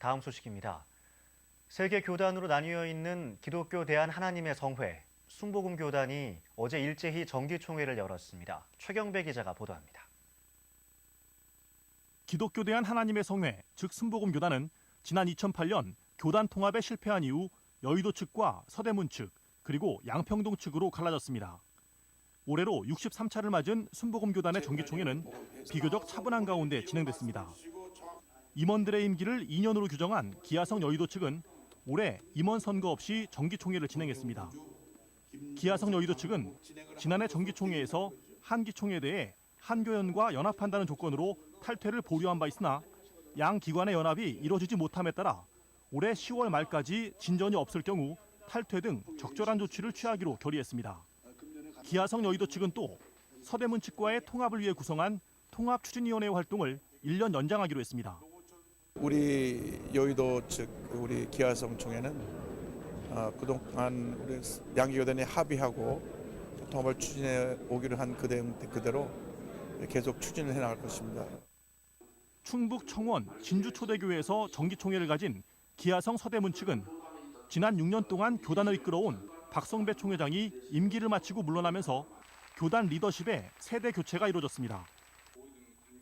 다음 소식입니다. 세계 교단으로 나뉘어 있는 기독교 대한 하나님의 성회 순복음 교단이 어제 일제히 정기총회를 열었습니다. 최경배 기자가 보도합니다. 기독교 대한 하나님의 성회, 즉 순복음 교단은 지난 2008년 교단 통합에 실패한 이후 여의도 측과 서대문 측 그리고 양평동 측으로 갈라졌습니다. 올해로 63차를 맞은 순복음 교단의 정기총회는 비교적 차분한 가운데 진행됐습니다. 임원들의 임기를 2년으로 규정한 기아성 여의도 측은 올해 임원 선거 없이 정기총회를 진행했습니다. 기아성 여의도 측은 지난해 정기총회에서 한기총회에 대해 한교연과 연합한다는 조건으로 탈퇴를 보류한 바 있으나 양 기관의 연합이 이뤄지지 못함에 따라 올해 10월 말까지 진전이 없을 경우 탈퇴 등 적절한 조치를 취하기로 결의했습니다. 기아성 여의도 측은 또 서대문 측과의 통합을 위해 구성한 통합추진위원회 활동을 1년 연장하기로 했습니다. 우리 여의도 측 우리 기아성 총회는 어, 그동안 우리 양기교단이 합의하고 통합을 추진해 오기로 한 그대, 그대로 계속 추진을 해 나갈 것입니다. 충북 청원 진주초대교회에서 정기총회를 가진 기아성 서대문 측은 지난 6년 동안 교단을 이끌어온 박성배 총회장이 임기를 마치고 물러나면서 교단 리더십의 세대 교체가 이루어졌습니다.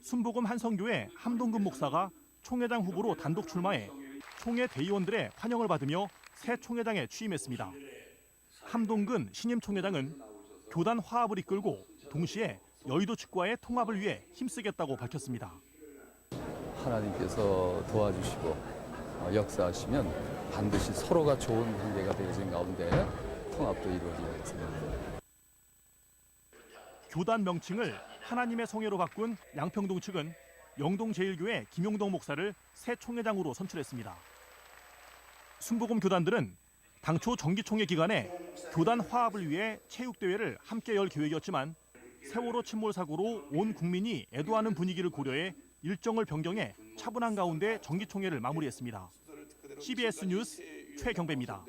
순복음 한성교회 함동근 목사가 총회장 후보로 단독 출마해 총회 대의원들의 환영을 받으며 새 총회장에 취임했습니다. 함동근 신임 총회장은 교단 화합을 이끌고 동시에 여의도 측과의 통합을 위해 힘쓰겠다고 밝혔습니다. 하나님께서 도와주시고 어, 역사하시면 반드시 서로가 좋은 관계가 되어진 가운데 통합도 이루어지게 생각합니다. 교단 명칭을 하나님의 성회로 바꾼 양평동 측은 영동제일교회 김용동 목사를 새 총회장으로 선출했습니다. 순복음 교단들은 당초 정기총회 기간에 교단 화합을 위해 체육대회를 함께 열 계획이었지만 세월호 침몰 사고로 온 국민이 애도하는 분위기를 고려해 일정을 변경해 차분한 가운데 정기총회를 마무리했습니다. CBS 뉴스 최경배입니다.